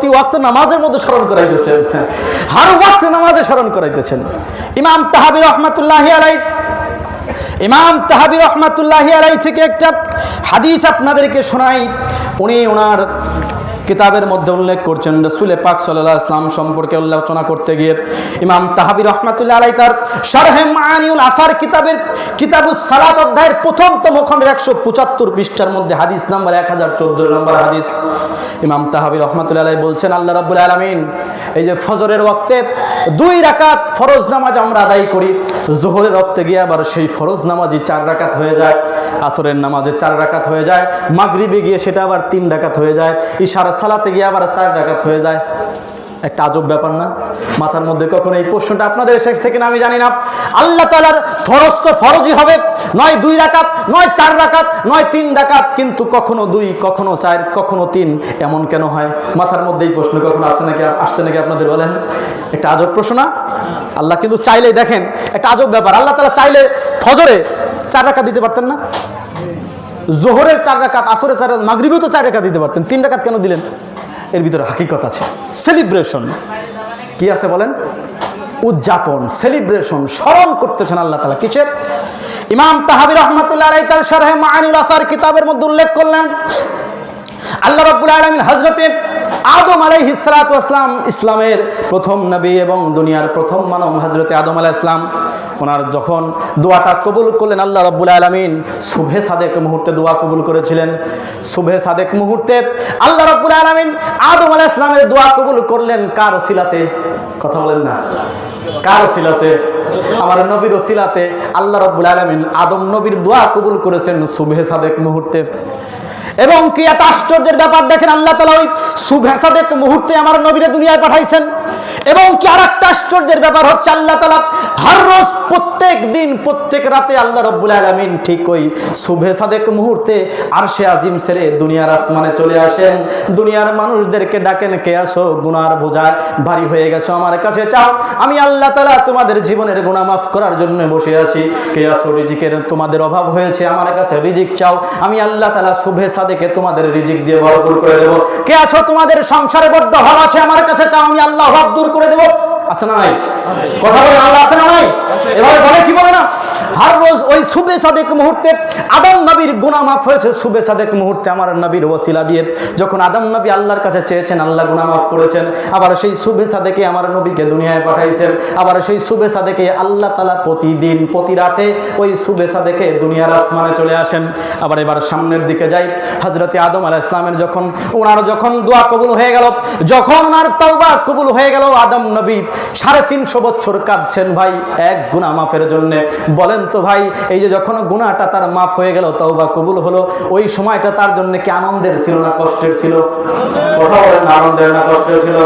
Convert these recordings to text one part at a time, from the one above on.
প্রতি ওয়াক্ত নামাজের মধ্যে স্মরণ করাইতেছেন। হার ওয়াক্ত নামাজে স্মরণ করাইতেছেন। ইমাম তাহাবি রহমাতুল্লাহ আলাই ইমাম তাহাবি রহমাতুল্লাহ আলাই থেকে একটা হাদিস আপনাদেরকে শোনাই। উনি ওনার কিতাবের মধ্যে উল্লেখ করছেন রসুলে পাক সাল্লাহ ইসলাম সম্পর্কে আলোচনা করতে গিয়ে ইমাম তাহাবি রহমাতুল্লাহ আলাই তার শারহে মানিউল আসার কিতাবের কিতাবুস সালাত অধ্যায়ের প্রথমতম খণ্ডের একশো পঁচাত্তর পৃষ্ঠার মধ্যে হাদিস নাম্বার এক হাজার চোদ্দ নম্বর হাদিস। ইমাম তাহাবি রহমাতুল্লাহ আলাই বলছেন, আল্লাহ রাব্বুল আলমিন, এই যে ফজরের ওক্তে দুই রাকাত ফরজ নামাজ আমরা আদায় করি, জোহরের রক্তে গিয়ে আবার সেই ফরজ নামাজই চার রাকাত হয়ে যায়, আসরের নামাজে চার রাকাত হয়ে যায়, মাগরিবে গিয়ে সেটা আবার তিন রাকাত হয়ে যায়, ইশার সালাতে গিয়ে আবার চার ডাকাত হয়ে যায়। একটা আজব ব্যাপার না? মাথার মধ্যে কখনো এই প্রশ্নটা আপনাদের শেষ থেকে না, আমি জানি না। আল্লাহ তালার ফরজ তো ফরজই হবে। নয় দুই রাকাত, নয় চার রাকাত, নয় তিন রাকাত, কিন্তু কখনো দুই, কখনো চার, কখনো তিন, এমন কেন হয়? মাথার মধ্যে এই প্রশ্ন কখনো আসছে নাকি আসছে নাকি আপনাদের বলেন? একটা আজব প্রশ্ন না? আল্লাহ কিন্তু চাইলেই দেখেন, একটা আজব ব্যাপার। আল্লাহ তালা চাইলে ফজরে চার রাকাত দিতে পারতেন না? জোহরের চার রাকাত আসরের চার রাকাত মাগরিবেও তো চার রাকাত দিতে পারতেন। তিন রাকাত কেন দিলেন? এর ভিতরে হাকিকত আছে। সেলিব্রেশন কি আছে বলেন? উদযাপন সেলিব্রেশন স্মরণ করতেছেন আল্লাহ তালা কিসের? ইমাম তাহাবি রহমতুল্লাহ তার সরহে মাহানুল আসার কিতাবের মধ্যে উল্লেখ করলেন, আল্লাহ রব্বুল আলমিন হজরতে আদম আলাই হিসালাতাম ইসলামের প্রথম নবী এবং দুনিয়ার প্রথম মানব হজরতে আদম আলাহ ইসলাম ওনার যখন দোয়াটা কবুল করলেন আল্লাহ রব্বুল আলমিন, শুভে সাদেক মুহূর্তে দোয়া কবুল করেছিলেন। শুভে সাদেক মুহূর্তে আল্লাহ রব্বুল আলমিন আদম আলাহ ইসলামের দোয়া কবুল করলেন কার ওসিলাতে? কথা বলেন না। কার ওসিলাতে? আমার নবীর ওসিলাতে। আল্লাহ রব্বুল আলমিন আদম নবীর দোয়া কবুল করেছেন শুভে সাদেক মুহূর্তে। এবং কি একটা আশ্চর্যের ব্যাপার দেখেন আল্লাহ তালা ওই সুভেসাদের মুহূর্তে আমার নবীরে দুনিয়ায় পাঠাইছেন। এবং কি আর একটা আশ্চর্যের ব্যাপার হচ্ছে আল্লাহ তালা হর রোজ প্রত্যেক দিন, প্রত্যেক রাতে আল্লাহ রব্বুল আলমিন ঠিক ওই শুভে সাদেক মুহূর্তে আর সে আজিম সেরে দুনিয়ার আসমানে চলে আসেন। দুনিয়ার মানুষদেরকে ডাকেন, কে আসো গুনার বোঝায় ভারী হয়ে গেছো আমার কাছে, চাও। আমি আল্লাহ তালা তোমাদের জীবনের গুণা মাফ করার জন্য বসে আছি। কে আসো রিজিকের তোমাদের অভাব হয়েছে আমার কাছে, রিজিক চাও। আমি আল্লাহ তালা শুভে দেখে তোমাদের রিজিক দিয়ে ভরপুর করে দেবো। কে আছো? তোমাদের সংসারে বদ্ধ ভাব আছে আমার কাছে চাও আমি আল্লাহ দূর করে দেবো। আসে না নাই? কথা বলে আল্লাহ আসে না নাই? এভাবে বলে কি বলে না? হর রোজ ওই শুভে সাদেক মুহূর্তে আদম নবীর গুণা মাফ হয়েছে। শুভে সাদেক মুহূর্তে আমার নবীর ওসিলা দিয়ে যখন আদম নবী আল্লাহর কাছে চেয়েছেন, আল্লাহ গুণা মাফ করেছেন, আবার সেই শুভে সাদেকে আমার নবীকে দুনিয়ায় পাঠাইছেন, আবার সেই শুভে সাদেকে আল্লাহ তালা প্রতিদিন, প্রতি রাতে ওই শুভে সাদেকে দুনিয়ার আসমানে চলে আসেন। আবার এবার সামনের দিকে যাই হজরতে আদম আলাহ ইসলামের যখন ওনার যখন দোয়া কবুল হয়ে গেল, যখন ওনার তওবা কবুল হয়ে গেল, আদম নবী সাড়ে তিনশো বছর কাঁদছেন ভাই, এক গুণা মাফের জন্য। বলেন তো ভাই, এই যে যখন গুণাটা তার মাফ হয়ে গেল, তওবা কবুল হলো, ওই সময়টা তার জন্য কি আনন্দের ছিল না কষ্টের ছিল? কথা বলেন আনন্দের না কষ্টের ছিল?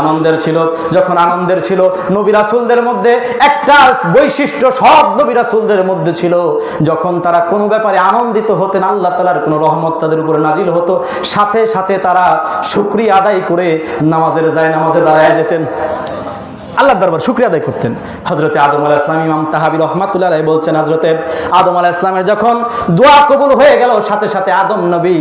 আনন্দের ছিল। যখন আনন্দের ছিল, নবী রাসুলদের মধ্যে একটা বৈশিষ্ট্য সব নবী রাসুলদের মধ্যে ছিল। যখন তারা কোনো ব্যাপারে আনন্দিত হতেন, আল্লাহ তালার কোনো রহমত তাদের উপরে নাজিল হতো। সাথে সাথে তারা শুক্রিয়া আদায় করে নামাজের যায় নামাজে দাঁড়ায় যেতেন। আল্লাহ দরবার শুক্রিয়া আদায় করতেন। হজরতে আদম আলাহ ইসলাম ইমাম তাহাবি রহমাতুল্লাহ রায় বলছেন হজরতে আদম আলাহ ইসলামের যখন দোয়া কবুল হয়ে গেল, সাথে সাথে আদম নবী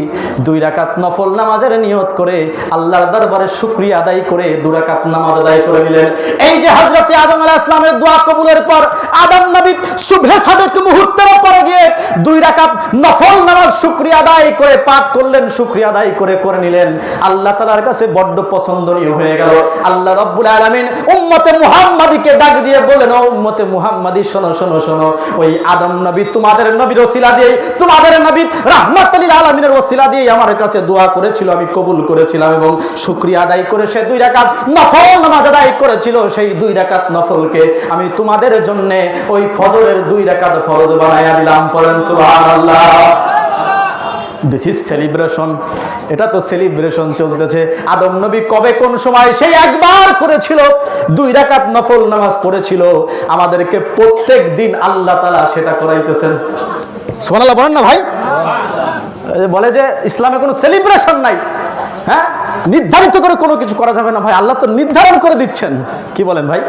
দুই রাকাত নফল নামাজের নিয়ত করে আল্লাহর দরবারে শুক্রিয়া আদায় করে দু রাকাত নামাজ আদায় করে নিলেন। এই যে হজরতে আদম আলাহ ইসলামের দোয়া কবুলের পর আদম নবী শুভে সাদেক মুহূর্তের পরে গিয়ে দুই রাকাত নফল নামাজ শুক্রিয়া আদায় করে পাঠ করলেন, শুক্রিয়া আদায় করে করে নিলেন। আল্লাহ তালার কাছে বড্ড পছন্দনীয় হয়ে গেল। আল্লাহ রব্বুল আলমিন উম্মতে মুহাম্মাদিকে ডাক দিয়ে বললেন উম্মতে মুহাম্মাদি, শোনো শোনো শোনো, ওই আদম নবী তোমাদের নবীর ওসিলা দিয়ে তোমাদের নবী রাহমাতুল আলমিনের ওসিলা দিয়ে আমার কাছে দোয়া করেছিল, আমি কবুল করেছিলাম এবং শুক্রিয়া আদায় করে সে দুই রাকাত নফল নামাজ আদায় করেছিল, সেই দুই রাকাত নফলকে আমি তোমাদের জন্য ওই ফজরের দুই রাকাত ফরজ বানাইয়া দিলাম। পড়েন সুবহানাল্লাহ। দিস ইজ সেলিব্রেশন এটা তো সেলিব্রেশন চলতেছে। আদম নবী কবে কোন সময় সেই একবার করেছিল? দুই রাকাত নফল নামাজ পড়েছিল। আমাদেরকে প্রত্যেক দিন আল্লাহ তালা সেটা করাইতেছেন। সোনাল্লাহ বলেন না ভাই? বলে যে ইসলামে কোনো সেলিব্রেশন নাই। হ্যাঁ? নির্ধারিত করে কোনো কিছু করা যাবে না। ভাই, আল্লাহ তো নির্ধারণ করে দিচ্ছেন। কি বলেন ভাই?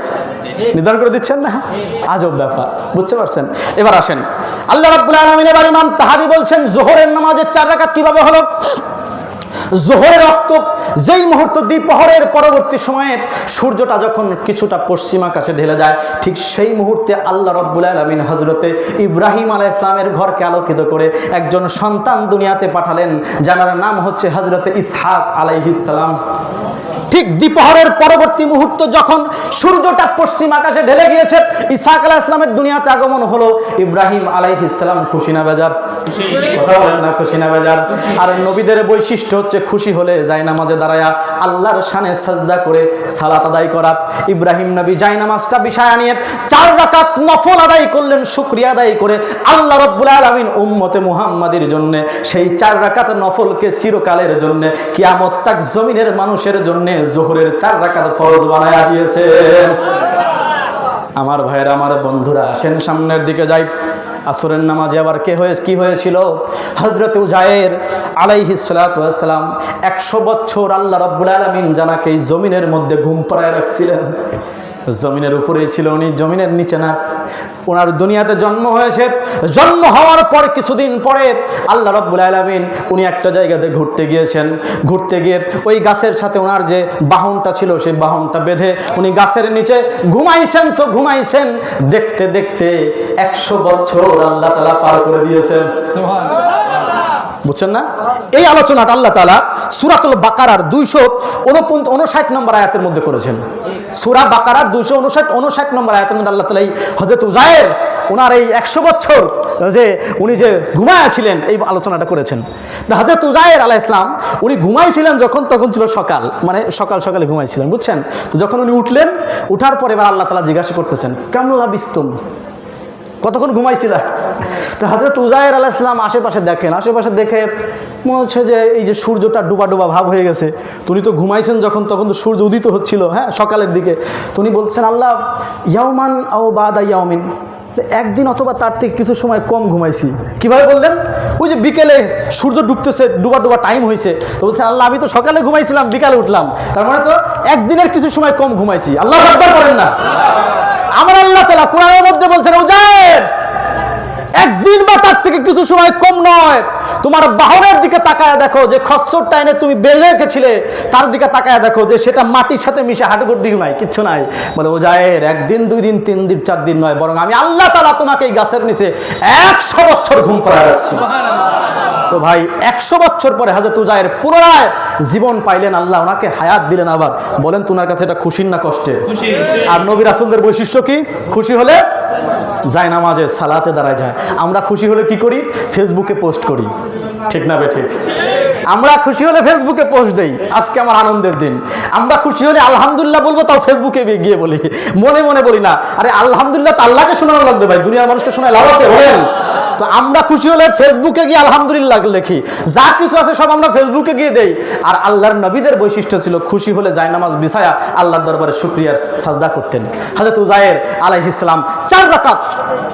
নির্ধারণ করে দিচ্ছেন না? আজব ব্যাপার। বুঝতে পারছেন? এবার আসেন। আল্লাহ রাবুল আলমিন এবার ইমাম তাহাবি বলছেন, জোহরের নামাজের চার রাকাত কীভাবে হলো? জোহরের রক্ত, যেই মুহূর্ত দ্বিপহরের পরবর্তী সময়ে সূর্যটা যখন কিছুটা পশ্চিম আকাশে ঢেলে যায়, ঠিক সেই মুহূর্তে আল্লাহ রব্বুল আলমিন হজরতে ইব্রাহিম আলাহ ইসলামের ঘরকে আলোকিত করে একজন সন্তান দুনিয়াতে পাঠালেন, যার নাম হচ্ছে হজরতে ইসহাক আলাইহিসালাম ঠিক দ্বিপহরের পরবর্তী মুহূর্ত যখন সূর্যটা পশ্চিম আকাশে ঢেলে গিয়েছে ইসাক আলাহ ইসলামের দুনিয়াতে আগমন হলো, ইব্রাহিম আলাইহিসালাম খুশি না বেজার। কথা বলেন না খুশি না বেজার আর নবীদের বৈশিষ্ট্য হচ্ছে খুশি হলে যায় নামাজে দাঁড়ায়া আল্লাহর শানে সাজদা করে সালাত আদায় করা। ইব্রাহিম নবী যাই নামাজটা বিষয় নিয়ে চার রাকাত নফল আদায় করলেন শুক্রিয়া আদায় করে আল্লাহ রব্বুল আলমিন উম্মতে মুহাম্মাদের জন্য সেই চার রাকাত নফলকে চিরকালের জন্য কিয়ামত তাক জমিনের মানুষের জন্য জোহরের চার রাকাত ফরজ বানায়া দিয়েছেন। আমার ভাইয়ের আমার বন্ধুরা আসেন সামনের দিকে যাই। আসরের নামাজে আবার কে হয়ে, কি হয়েছিল? হজরত উজায়ের আলাইহি সালাতাম একশো বছর আল্লাহ রব্বুল আলমিন জানাকে এই জমিনের মধ্যে ঘুম পাড়ায় রাখছিলেন। জমিনের উপরেই ছিল উনি, জমিনের নিচে না। ওনার দুনিয়াতে জন্ম হয়েছে। জন্ম হওয়ার পর কিছুদিন পরে আল্লাহ রব্বুল আলমিন উনি একটা জায়গাতে ঘুরতে গিয়েছেন। ঘুরতে গিয়ে ওই গাছের সাথে ওনার যে বাহনটা ছিল, সেই বাহনটা বেঁধে উনি গাছের নিচে ঘুমাইছেন তো ঘুমাইছেন। দেখতে দেখতে একশো বছর আল্লাহ তালা পার করে দিয়েছেন। বুঝছেন না? এই আলোচনাটা আল্লাহ তালা সুরাতুল বাকারার দুইশো উনষাট নম্বর আয়াতের মধ্যে করেছেন। সুরা বাকারার দুইশো উনষাট উনষাট নম্বর আয়াতের মধ্যে আল্লাহ তালা এই হজরত উজায়ের ওনার এই একশো বছর যে উনি যে ঘুমায়াছিলেন এই আলোচনাটা করেছেন। হজরত উজায়ের আলাহ ইসলাম উনি ঘুমাইছিলেন যখন, তখন ছিল সকাল। মানে সকাল সকালে ঘুমাইছিলেন, বুঝছেন? তো যখন উনি উঠলেন, উঠার পরে এবার আল্লাহ তালা জিজ্ঞাসা করতেছেন কামলা বিস্তম? কতক্ষণ ঘুমাইছিল? তো হাজরত উজায়ের আলাহ ইসলাম আশেপাশে দেখেন, আশেপাশে দেখে মনে হচ্ছে যে এই যে সূর্যটা ডুবা ডুবা ভাব হয়ে গেছে। তুমি তো ঘুমাইছেন যখন, তখন তো সূর্য উদিত হচ্ছিল হ্যাঁ সকালের দিকে। তুমি বলছেন, আল্লাহ, ইয়াউমান আও বাদা ইয়াউমিন। একদিন অথবা তার থেকে কিছু সময় কম ঘুমাইছি। কীভাবে বললেন? ওই যে বিকেলে সূর্য ডুবতেছে, ডুবা ডুবা টাইম হয়েছে তো বলছেন আল্লাহ, আমি তো সকালে ঘুমাইছিলাম, বিকালে উঠলাম। তার মানে তো একদিনের কিছু সময় কম ঘুমাইছি। আল্লাহ একবার করেন না। আমার আল্লাহ তালা কোরআনের মধ্যে বলছেন একদিন বা তার থেকে কিছু সময় কম নয়। তোমার বাহনের দিকে তাকায় দেখো যে খচ্চর টাইনে তুমি বেঁধে রেখেছিলে তার দিকে তাকায় দেখো যে সেটা মাটির সাথে মিশে হাডুগুড্ডিও নাই কিচ্ছু নাই। বলে ওজায়ের একদিন দুই দিন তিন দিন চার দিন নয় বরং আমি আল্লাহ তালা তোমাকে এই গাছের নিচে একশো বছর ঘুম পাড়া রাখছি। তো ভাই একশো বছর পরে হাজরত উজায়ের পুনরায় জীবন পাইলেন আল্লাহ ওনাকে হায়াত দিলেন আবার। বলেন তোমার কাছে এটা খুশির না কষ্টের? আর নবী রাসুলদের বৈশিষ্ট্য কি? খুশি হলে যায় নামাজে সালাতে দাঁড়ায় যায়। আমরা খুশি হলে কি করি? ফেসবুকে পোস্ট করি। ঠিক না ঠিক। আমরা খুশি হলে ফেসবুকে পোস্ট দেই, আজকে আমার আনন্দের দিন। আমরা খুশি হলে আলহামদুলিল্লাহ বলব, তাও ফেসবুকে গিয়ে বলি। মনে মনে বলি না, আরে আলহামদুলিল্লাহ তো আল্লাহকে শোনানো লাগবে ভাই, দুনিয়ার মানুষকে শোনায় লাভ আছে, বলেন। তো আমরা খুশি হলে ফেসবুকে গিয়ে আলহামদুলিল্লাহ লিখি। যা কিছু আছে সব আমরা ফেসবুকে গিয়ে দেই। আর আল্লাহর নবীদের বৈশিষ্ট্য ছিল খুশি হলে জায়নামাজ বিছায়া আল্লাহর দরবারে শুক্রিয়ার সাজদা করতেন। হাজরত উজায়ের আলাইহিসালাম চার রাকাত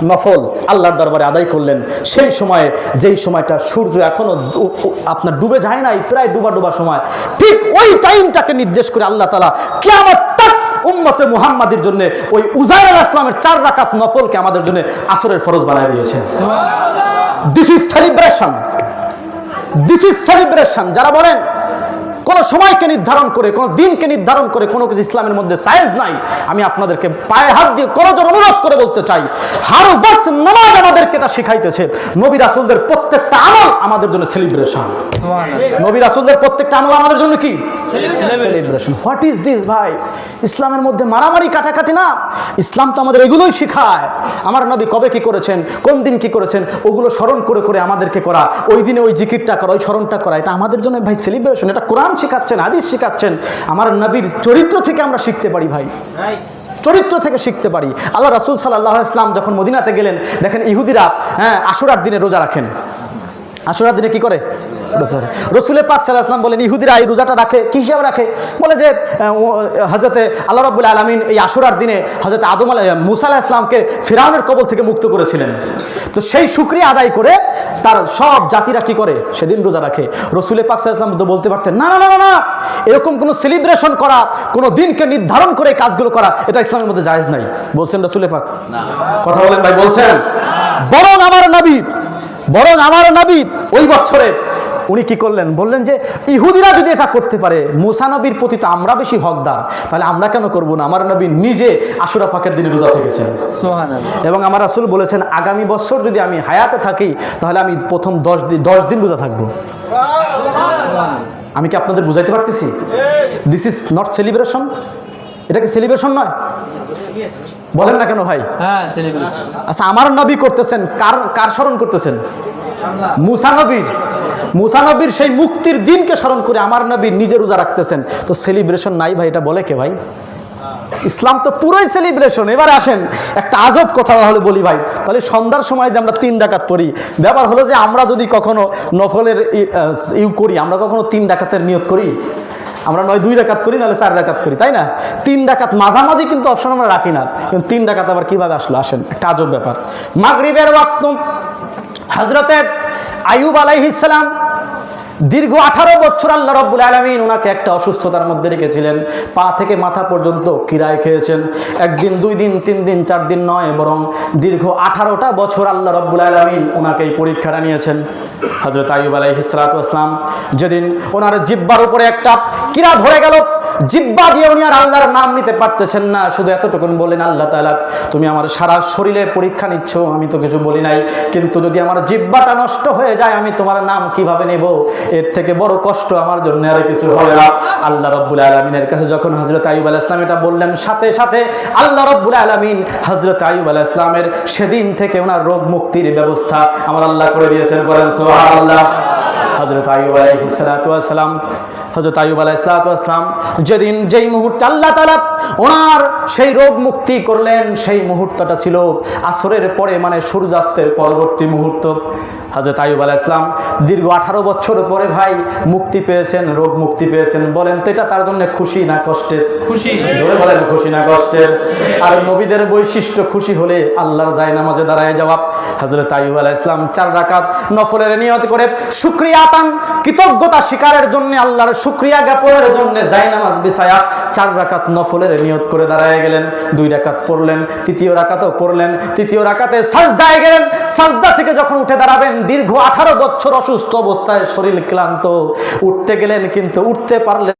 নফল আল্লাহর দরবারে আদায় করলেন। সেই সময়ে, যেই সময়টা সূর্য এখনও দু- আপনার ডুবে যায় নাই, প্রায় ডুবা ডুবা সময়, ঠিক ওই টাইমটাকে নির্দেশ করে আল্লাহ তালা কেমন উম্মতে মুহাম্মাদের জন্য ওই উজাইর আল ইসলামের চার রাকাত নফলকে আমাদের জন্য আসরের ফরজ বানায় দিয়েছে। This is celebration this is celebration যারা বলেন কোন সময়কে নির্ধারণ করে কোনো দিনকে নির্ধারণ করে কোনো কিছু ইসলামের মধ্যে সাইজ নাই। আমি আপনাদেরকে পায়ে হাত দিয়ে করজোর অনুরোধ করে বলতে চাই হার ওয়াক্ত নামাজ আমাদেরকে এটা শিখাইতেছে। নবী রাসুলদের প্রত্যেকটা আমল আমাদের জন্য সেলিব্রেশন নবী রাসুলদের প্রত্যেকটা আমল আমাদের জন্য কি? সেলিব্রেশন হোয়াট ইজ দিস ভাই? ইসলামের মধ্যে মারামারি কাটাকাটি না? ইসলাম তো আমাদের এগুলোই শেখায়। আমার নবী কবে কি করেছেন? কোন দিন কি করেছেন? ওগুলো স্মরণ করে করে আমাদেরকে করা। ওই দিনে ওই জিকিরটা করা ওই স্মরণটা করা এটা আমাদের জন্য ভাই সেলিব্রেশন এটা কোরআন শেখাচ্ছেন হাদিস শেখাচ্ছেন আমার নবীর চরিত্র থেকে আমরা শিখতে পারি ভাই। চরিত্র থেকে শিখতে পারি। আল্লাহ রাসুল সাল্লাহ ইসলাম যখন মদিনাতে গেলেন দেখেন ইহুদিরা হ্যাঁ আশুরার দিনে রোজা রাখেন। আশুরার দিনে কি করে? রসুলের পাক সাল্লাহ আসলাম বলেন ইহুদিরা এই রোজাটা রাখে কি হিসাবে রাখে? বলে যে হজরতে আল্লাহ রব্বুল আলমিন এই আশুরার দিনে হজরত আদম আল মুসা আলাহ ইসলামকে ফিরাউনের কবল থেকে মুক্ত করেছিলেন। তো সেই সুক্রিয়া আদায় করে তার সব জাতিরা কি করে? সেদিন রোজা রাখে। রসুলের পাক সাল্লাহ ইসলাম তো বলতে পারতেন না না না না, না এরকম কোনো সেলিব্রেশন করা কোনো দিনকে নির্ধারণ করে কাজগুলো করা এটা ইসলামের মধ্যে জায়েজ নাই। বলছেন রসুলের পাক। কথা বলেন ভাই বলছেন? বরং আমার নবী বরং আমার নবী ওই বছরে উনি কি করলেন? বললেন যে ইহুদিরা যদি এটা করতে পারে মুসা নবীর প্রতি তো আমরা বেশি হকদার তাহলে আমরা কেন করব না? আমার নবী নিজে আশুরা পাকের দিনে রোজা থেকেছেন। এবং আমার রাসুল বলেছেন আগামী বছর যদি আমি হায়াতে থাকি তাহলে আমি প্রথম দশ দিন দশ দিন রোজা থাকব। আমি কি আপনাদের বুঝাইতে পারতেছি? দিস ইজ নট সেলিব্রেশন এটা কি সেলিব্রেশন নয়? বলেন না কেন ভাই? হ্যাঁ আচ্ছা আমার নবী করতেছেন কার কার স্মরণ করতেছেন? মুসা নবীর। মুসা সেই মুক্তির দিনকে স্মরণ করে আমার নবী নিজে রোজা রাখতেছেন। তো সেলিব্রেশন নাই ভাই এটা বলে কে ভাই? ইসলাম তো পুরোই সেলিব্রেশন এবার আসেন একটা আজব কথা হলে বলি ভাই। তাহলে সন্ধ্যার সময় যে আমরা তিন ডাকাত পড়ি ব্যাপার হলো যে আমরা যদি কখনো নফলের ইউ করি আমরা কখনো তিন ডাকাতের নিয়োগ করি? আমরা নয় দুই ডাকাত করি, নাহলে চার ডাকাত করি, তাই না? তিন ডাকাত মাঝামাঝি কিন্তু অপশন আমরা রাখি না। কিন্তু তিন ডাকাত আবার কীভাবে আসলো? আসেন, একটা আজব ব্যাপার। মাগরিবের ওয়াক্ত হজরতের আয়ুব আলাইহিসালাম দীর্ঘ আঠারো বছর আল্লাহ রব্বুল আলমিন ওনাকে একটা অসুস্থতার মধ্যে রেখেছিলেন। পা থেকে মাথা পর্যন্ত কিরায় খেয়েছেন। একদিন, দুই দিন, তিন দিন, চার দিন নয়, বরং দীর্ঘ আঠারোটা বছর আল্লাহ রব্বুল আলমিন ওনাকে এই পরীক্ষাটা নিয়েছেন। হজরত আইব আলাইহিসালাম যেদিন ওনার জিব্বার উপরে একটা কিরা ধরে গেল। জিব্বা দিয়ে উনি আর আল্লাহর নাম নিতে পারতেছেন না। শুধু এতটুকুন বলেন আল্লাহ তাআলা, তুমি আমার সারা শরীরে পরীক্ষা নিচ্ছ, আমি তো কিছু বলি নাই। কিন্তু যদি আমার জিব্বাটা নষ্ট হয়ে যায়, আমি তোমার নাম কীভাবে নেব? এর থেকে বড় কষ্ট আমার জন্য আর কিছু হবে না। আল্লাহ রব্বুল আলমিনের কাছে যখন হজরত আইব আলাহ ইসলাম এটা বললেন, সাথে সাথে আল্লাহ রব্বুল আলমিন হজরত আইব আলাহ ইসলামের সেদিন থেকে ওনার রোগ মুক্তির ব্যবস্থা আমার আল্লাহ করে দিয়েছেন বলেন আল্লাহ হজরত আইব আলাইহিসালাম হজরত আইব আলাইসালাম যেদিন যেই মুহূর্তে আল্লাহ তালা ওনার সেই রোগ মুক্তি করলেন, সেই মুহূর্তটা ছিল আসরের পরে মানে সূর্যাস্তের পরবর্তী মুহূর্ত। হজরত আইব আলাহ ইসলাম দীর্ঘ আঠারো বছর পরে ভাই মুক্তি পেয়েছেন রোগ মুক্তি পেয়েছেন। বলেন তো এটা তার জন্য খুশি না কষ্টের? খুশি। জোরে বলেন খুশি না কষ্টের? আর নবীদের বৈশিষ্ট্য খুশি হলে আল্লাহর যায় নামাজে দাঁড়ায় যাওয়া হজরত আইব আলাহ ইসলাম চার রাকাত নফলের নিয়ত করে শুক্রিয়া পান কৃতজ্ঞতা শিকারের জন্য আল্লাহর শুক্রিয়া জ্ঞাপনের জন্য যায় নামাজ বিছায়া চার রাকাত নফলের নিয়ত করে দাঁড়ায় গেলেন। দুই রাকাত পড়লেন তৃতীয় রাকাতও পড়লেন তৃতীয় রাকাতে সাজদায় গেলেন। সাজদা থেকে যখন উঠে দাঁড়াবেন দীর্ঘ আঠারো বছর অসুস্থ অবস্থায় শরীর ক্লান্ত। উঠতে গেলেন কিন্তু উঠতে পারলেন